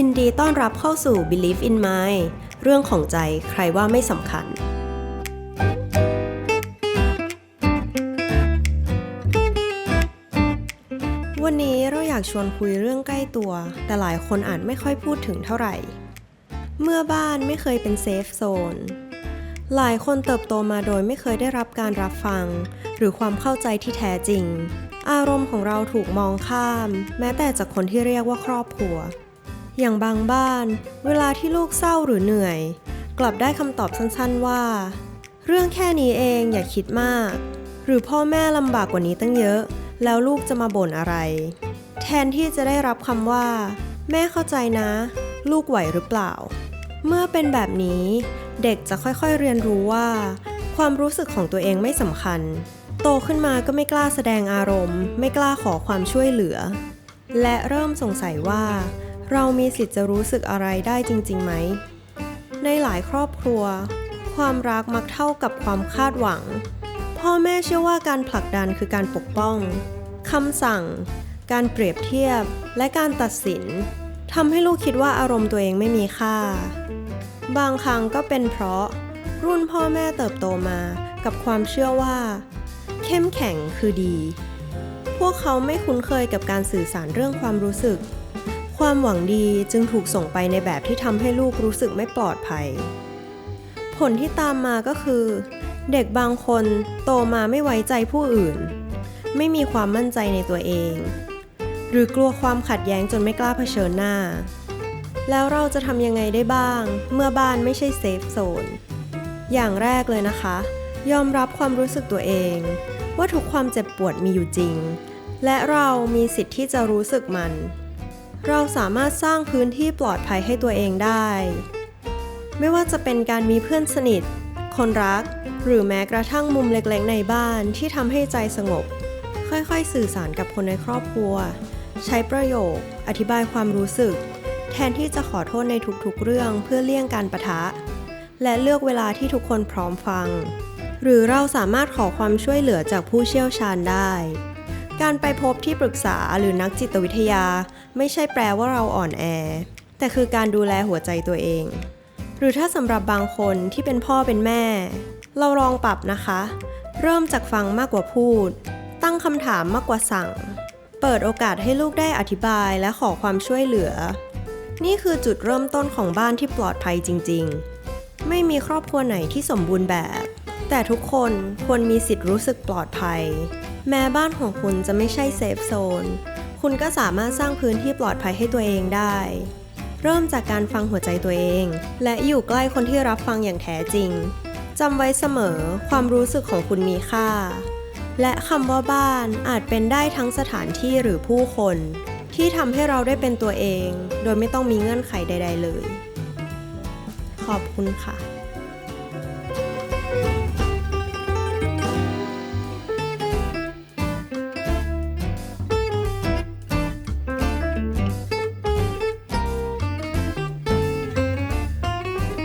ยินดีต้อนรับเข้าสู่ Believe in Mind เรื่องของใจใครว่าไม่สำคัญ วันนี้เราอยากชวนคุยเรื่องใกล้ตัว แต่หลายคนอาจไม่ค่อยพูดถึงเท่าไหร่ เมื่อบ้านไม่เคยเป็นเซฟโซนหลายคนเติบโตมาโดยไม่เคยได้รับการรับฟัง หรือความเข้าใจที่แท้จริง อารมณ์ของเราถูกมองข้าม แม้แต่จากคนที่เรียกว่าครอบครัว อย่างบางบ้าน เวลาที่ลูกเศร้าหรือเหนื่อย กลับได้คำตอบสั้นๆว่า เรื่องแค่นี้เองอย่าคิดมาก หรือพ่อแม่ลำบากกว่านี้ตั้งเยอะ แล้วลูกจะมาบ่นอะไร แทนที่จะได้รับคำว่า แม่เข้าใจนะ ลูกไหวหรือเปล่า เมื่อเป็นแบบนี้ เด็กจะค่อยๆเรียนรู้ว่า ความรู้สึกของตัวเองไม่สำคัญ โตขึ้นมาก็ไม่กล้าแสดงอารมณ์ ไม่กล้าขอความช่วยเหลือ และเริ่มสงสัยว่า เรามีสิทธิ์จะรู้สึกอะไรได้จริงๆไหม ในหลายครอบครัว ความรักมักเท่ากับความคาดหวัง พ่อแม่เชื่อว่าการผลักดันคือการปกป้องคำสั่ง การเปรียบเทียบ และการตัดสินทำให้ลูกคิดว่าอารมณ์ตัวเองไม่มีค่า บางครั้งก็เป็นเพราะ รุ่นพ่อแม่เติบโตมากับความเชื่อว่า เข้มแข็งคือดี พวกเขาไม่คุ้นเคยกับการสื่อสารเรื่องความรู้สึก ความหวังดีจึงถูกส่งไปในแบบที่ทำให้ลูกรู้สึกไม่ปลอดภัย ผลที่ตามมาก็คือ เด็กบางคนโตมาไม่ไว้ใจผู้อื่น ไม่มีความมั่นใจในตัวเอง หรือกลัวความขัดแย้งจนไม่กล้าเผชิญหน้า แล้วเราจะทำยังไงได้บ้าง เมื่อบ้านไม่ใช่เซฟโซนอย่างแรกเลยนะคะ ยอมรับความรู้สึกตัวเอง ว่าทุกความเจ็บปวดมีอยู่จริง และเรามีสิทธิ์ที่จะรู้สึกมัน เราสามารถสร้างพื้นที่ปลอดภัยให้ตัวเองได้ ไม่ว่าจะเป็นการมีเพื่อนสนิท คนรัก หรือแม้กระทั่งมุมเล็กๆ ในบ้านที่ทำให้ใจสงบ ค่อยๆ สื่อสารกับคนในครอบครัว ใช้ประโยค อธิบายความรู้สึก แทนที่จะขอโทษในทุกๆ เรื่องเพื่อเลี่ยงการประทะ และเลือกเวลาที่ทุกคนพร้อมฟัง หรือเราสามารถขอความช่วยเหลือจากผู้เชี่ยวชาญได้ การไปพบที่ปรึกษาหรือนักจิตวิทยา ไม่ใช่แปลว่าเราอ่อนแอ แต่คือการดูแลหัวใจตัวเอง หรือถ้าสำหรับบางคนที่เป็นพ่อเป็นแม่ เราลองปรับนะคะ เริ่มจากฟังมากกว่าพูด ตั้งคำถามมากกว่าสั่ง เปิดโอกาสให้ลูกได้อธิบายและขอความช่วยเหลือ นี่คือจุดเริ่มต้นของบ้านที่ปลอดภัยจริง ๆ ไม่มีครอบครัวไหนที่สมบูรณ์แบบ แต่ทุกคนควรมีสิทธิ์รู้สึกปลอดภัย แม้บ้านของคุณจะไม่ใช่เซฟโซน คุณก็สามารถสร้างพื้นที่ปลอดภัยให้ตัวเองได้ เริ่มจากการฟังหัวใจตัวเอง และอยู่ใกล้คนที่รับฟังอย่างแท้จริงจำไว้เสมอความรู้สึกของคุณมีค่า และคำว่าบ้านอาจเป็นได้ทั้งสถานที่หรือผู้คน ที่ทำให้เราได้เป็นตัวเอง โดยไม่ต้องมีเงื่อนไขใด ๆ เลย ขอบคุณค่ะ